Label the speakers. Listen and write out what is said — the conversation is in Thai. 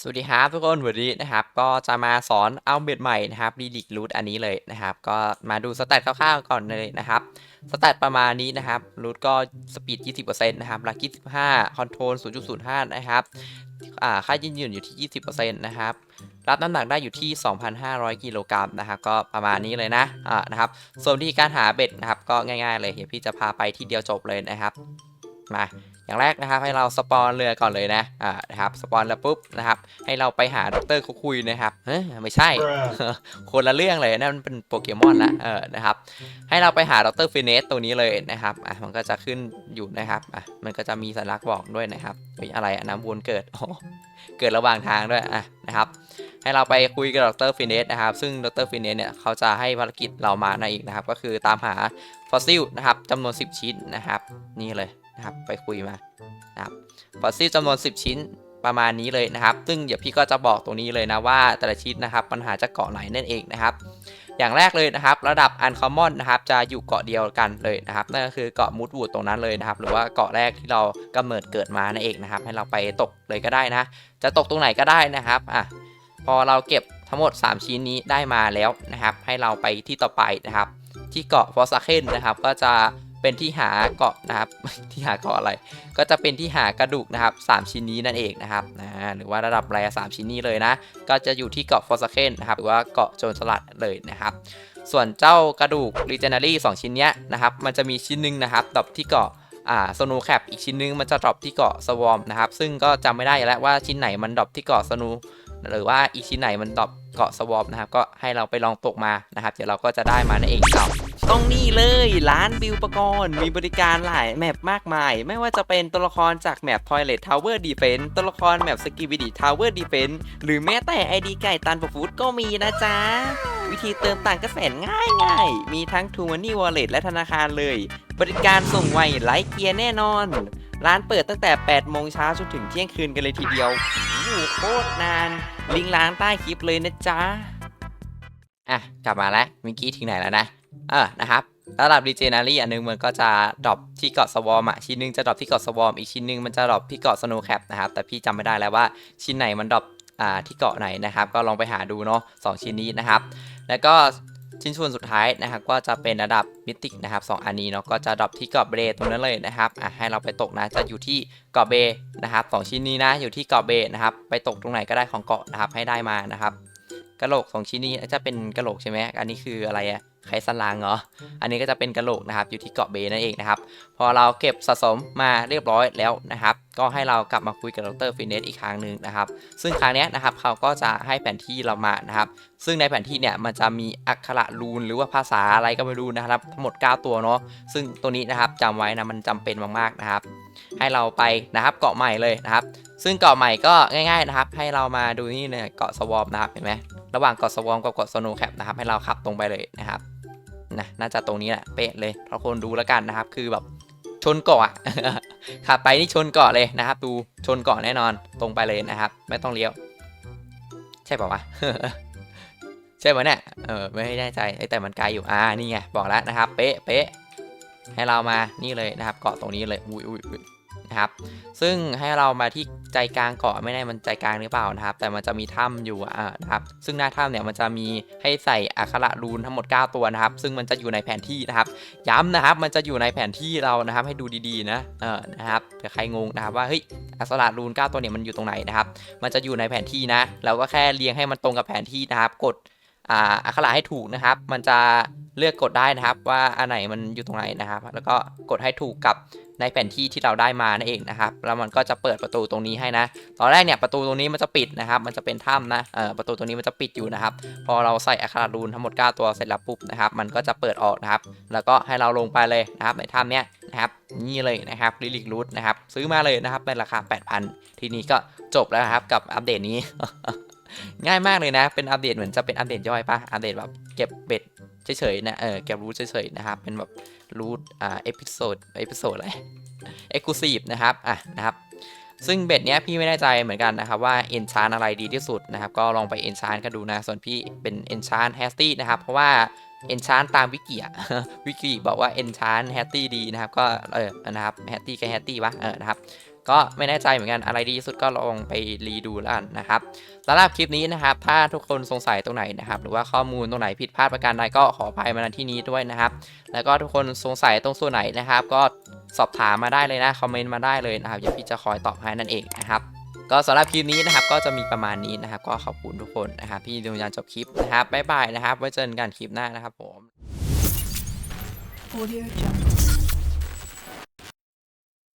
Speaker 1: สวัสดีครับทุกคนวันนี้นะครับก็จะมาสอนเอาเบ็ดใหม่นะครับรีดิกรูทอันนี้เลยนะครับ ก็มาดูสแตทคร่าวๆก่อนเลยนะครับสแตทประมาณนี้นะครับรูทก็สปีด 20%นะครับลักกี้15คอนโทรล 0.05 นะครับอ่าค่ายืนยืนอยู่ที่ 20%นะครับรับน้ำหนักได้อยู่ที่ 2,500 กิโลกรัมนะครับก็ประมาณนี้เลยนะอ่านะครับส่วนวิธีการหาเบ็ดนะครับก็ง่ายๆเลยเดี๋ยวพี่จะพาไปที่เดียวจบเลยนะครับมา อย่างแรกนะครับให้เราสปอนเรือก่อนเลยนะอ่านะครับสปอนแล้วปุ๊บนะครับให้เราไปหาดรคุคุยนะครับเฮ้ยไม่ใช่ คนละเรื่องเลยนั่นมันเป็นโปเกมอนละเออนะครับให้เราไปหาดรฟินเนสตัวนี้เลยนะครับอะมันก็จะขึ้นอยู่นะครับอะมันก็จะมีสัญลักษณ์บอกด้วยนะครับเฮ้ยอะไรอะน้ำวนเกิดโอ้เกิดระหว่างทางด้วยอะนะครับให้เราไปคุยกับดรฟินเนสนะครับ ซึ่งดรฟินเนสเนี่ยเขาจะให้ภารกิจเรามาในอีกนะครับ ก็คือตามหาฟอสซิลนะครับจำนวน 10 ชิ้นนะครับ นี่เลย นะครับ ไปคุยมานะครับฟอสซิลจำนวน 10 ชิ้นประมาณนี้เลยนะครับ ซึ่งเดี๋ยวพี่ก็จะบอกตรงนี้เลยนะว่าแต่ละชิ้นนะครับปัญหาจากเกาะไหนนั่นเองนะครับ อย่างแรกเลยนะครับ ระดับอันคอมมอนนะครับจะอยู่เกาะเดียวกันเลยนะครับนั่นก็คือเกาะมูดวูดตรงนั้นเลยนะครับ หรือว่าเกาะแรกที่เรากำเนิดเกิดมานั่นเองนะครับ ให้เราไปตกเลยก็ได้นะ จะตกตรงไหนก็ได้นะครับอะพอเราเก็บทั้งหมด 3 ชิ้นนี้ได้มาแล้วนะครับ ให้เราไปที่ต่อไปนะครับ ที่เกาะฟอสซาเคนนะครับ ก็จะ เป็นที่หาเกาะนะครับ ที่หาเกาะอะไร ก็จะเป็นที่หากระดูกนะครับ 3 ชิ้นนี้นั่นเองนะครับนะหรือว่าระดับแรสามชิ้นนี้เลยนะ ก็จะอยู่ที่เกาะฟอสซเคนนะครับ หรือว่าเกาะโจรสลัดเลยนะครับ ส่วนเจ้ากระดูก r e g e n a r y 2ชิ้นเนี้ยนะครับ มันจะมีชิ้นหนึงนะครับดรอปที่เกาะอ่าสโนแคปอีกชิ้นหนึงมันจะดรอปที่เกาะสวอมนะครับ ซึ่งก็จำไม่ได้แล้วว่าชิ้นไหนมันดรอปที่เกาะสโนหรือว่าอีกชิ้นไหนมันดรอปเกาะสวอมนะครับ ก็ให้เราไปลองตกมานะครับ เดี๋ยวเราก็จะได้มานั่นเองครับต้องนี่เลย ร้านบิวปกรณ์ มีบริการหลายแมปมากมาย ไม่ว่าจะเป็นตัวละครจากแมป Toilet Tower Defense ตัวละครแมป Skibidi Tower Defense หรือแม้แต่ ID ไก่ตันปฟูดก็มีนะจ๊ะ วิธีเติมต่างก็แสนง่ายง่ายมีทั้ง t ู m o n e y Wallet และธนาคารเลย บริการส่งไวไร้เกียร์แน่นอน ร้านเปิดตั้งแต่ 8 โมงเช้าจนถึงเที่ยงคืนกันเลยทีเดียวโอ้โหโคตรนาน ลิงก์ร้านใต้คลิปเลยนะจ๊ะอะ กลับมาแล้วเมื่อกี้ถึงไหนแล้วนะ เออนะครับ ระดับ Regenerary อันนึงมันก็จะดรอปที่เกาะสวอมอะชิ้นหนึงจะดรอปที่เกาะสวอมอีกชิ้นหนึงมันจะดรอปที่เกาะ Snow Cap นะครับแต่พี่จำไม่ได้แล้วว่าชิ้นไหนมันดรอปอ่าที่เกาะไหนนะครับก็ลองไปหาดูเนาะสองชิ้นนี้นะครับ แล้วก็ชิ้นส่วนสุดท้ายนะครับก็จะเป็นระดับมิตินะครับสองอันนี้เนาะก็จะดรอปที่เกาะเบตรงนั้นเลยนะครับอะให้เราไปตกนะจะอยู่ที่เกาะเบนะครับสองชิ้นนี้นะอยู่ที่เกาะเบนะครับไปตกตรงไหนก็ได้ของเกาะนะครับให้ได้มานะครับกระโหลกสองชิ้นนี้จะเป็นกะโหลกใช่ไหมอันนี้คืออะไรอะ ไขสันหลังเหรอ อันนี้ก็จะเป็นกะโหลกนะครับ อยู่ที่เกาะเบนั่นเองนะครับ พอเราเก็บสะสมมาเรียบร้อยแล้วนะครับ ก็ให้เรากลับมาคุยกับดรฟินเนสอีกครั้งหนึ่งนะครับ ซึ่งครั้งนี้นะครับเขาก็จะให้แผนที่เรามานะครับ ซึ่งในแผนที่เนี่ยมันจะมีอักขระรูนหรือว่าภาษาอะไรก็ไม่รู้นะครับ ทั้งหมด 9 ตัวเนาะ ซึ่งตัวนี้นะครับจำไว้นะมันจำเป็นมากๆนะครับ ให้เราไปนะครับเกาะใหม่เลยนะครับซึ่งเกาะใหม่ก็ง่ายๆนะครับ ให้เรามาดูนี่เนี่ยเกาะสวอมนะครับเห็นไหมระหว่างเกาะสวอมกับเกาะสโนแคปนะครับให้เราขับตรงไปเลยนะครับ นะน่าจะตรงนี้แหละเป๊ะเลยเพราะคนดูแล้วกันนะครับ คือแบบชนเกาะขับไปนี่ชนเกาะเลยนะครับ ดูชนเกาะแน่นอนตรงไปเลยนะครับ ไม่ต้องเลี้ยว ใช่ป่าวะใช่ไหมเนี่ยเออไม่แน่ใจไอ้แต่มันไกลอยู่อ่านี่ไงบอกแล้วนะครับ เป๊ะเป๊ะให้เรามานี่เลยนะครับ เกาะตรงนี้เลยอุ้ยอุ้ยอุ้ย นะครับ ซึ่งให้เรามาที่ใจกลางเกาะไม่แน่มันใจกลางหรือเปล่านะครับ แต่มันจะมีถ้ำอยู่อ่านะครับ ซึ่งหน้าถ้ำเนี่ยมันจะมีให้ใส่อักขระรูนทั้งหมด 9 ตัวนะครับ ซึ่งมันจะอยู่ในแผนที่นะครับ ย้ำนะครับ มันจะอยู่ในแผนที่เรานะครับ ให้ดูดีๆนะเออนะครับเผื่อใครงงนะครับว่าเฮ้ยอักขระรูน 9 ตัวเนี่ยมันอยู่ตรงไหนนะครับ มันจะอยู่ในแผนที่นะเราก็แค่เรียงให้มันตรงกับแผนที่นะครับ กดอ่าอักขระให้ถูกนะครับ มันจะ เลือกกดได้นะครับ ว่าอันไหนมันอยู่ตรงไหนนะครับ แล้วก็กดให้ถูกกับในแผนที่ที่เราได้มานั่นเองนะครับ แล้วมันก็จะเปิดประตูตรงนี้ให้นะ ตอนแรกเนี่ยประตูตรงนี้มันจะปิดนะครับ มันจะเป็นถ้ำนะ เออประตูตรงนี้มันจะปิดอยู่นะครับ พอเราใส่อักขระรูนทั้งหมด 9 ตัวเสร็จแล้วปุ๊บนะครับ มันก็จะเปิดออกนะครับ แล้วก็ให้เราลงไปเลยนะครับในถ้ำเนี้ยนะครับ นี่เลยนะครับลิลิกรูทนะครับ ซื้อมาเลยนะครับในราคา 8,000 ทีนี้ก็จบแล้วครับกับอัปเดตนี้ ง่ายมากเลยนะ เป็นอัปเดตเหมือนจะเป็นอัปเดตย่อยปะอัปเดตแบบเก็บเบ็ดเฉยๆนะเออเก็บรูทเฉยๆนะครับ เป็นแบบรูทอ่าเอพิโซดเอพิโซดอะไรเอ็กซ์คลูซีฟนะครับอะนะครับซึ่งเบ็ดเนี้ยพี่ไม่แน่ใจเหมือนกันนะครับว่าเอนชานอะไรดีที่สุดนะครับ ก็ลองไปเอนชานกันดูนะ ส่วนพี่เป็นเอนชานแฮสตี้นะครับ เพราะว่า Enchant ตามวิกิอะวิกิบอกว่า Enchant Hasty ดีนะครับ ก็เออนะครับ Hasty กับ Hasty วะเออนะครับก็ไม่แน่ใจเหมือนกันอะไรดีที่สุดก็ลองไปรีดูแล้วกันนะครับสำหรับคลิปนี้นะครับ ถ้าทุกคนสงสัยตรงไหนนะครับ หรือว่าข้อมูลตรงไหนผิดพลาดประการใดก็ขออภัยมาณที่นี้ด้วยนะครับ แล้วก็ทุกคนสงสัยตรงส่วนไหนนะครับ ก็สอบถามมาได้เลยนะคอมเมนต์มาได้เลยนะครับเดี๋ยวพี่จะคอยตอบให้นั่นเองนะครับ ก็สำหรับคลิปนี้นะครับก็จะมีประมาณนี้นะครับ ก็ขอบคุณทุกคนนะครับที่ดูจนจบคลิปนะครับบ๊ายบายนะครับไว้เจอกันคลิปหน้านะครับผม
Speaker 2: Audio Jungle.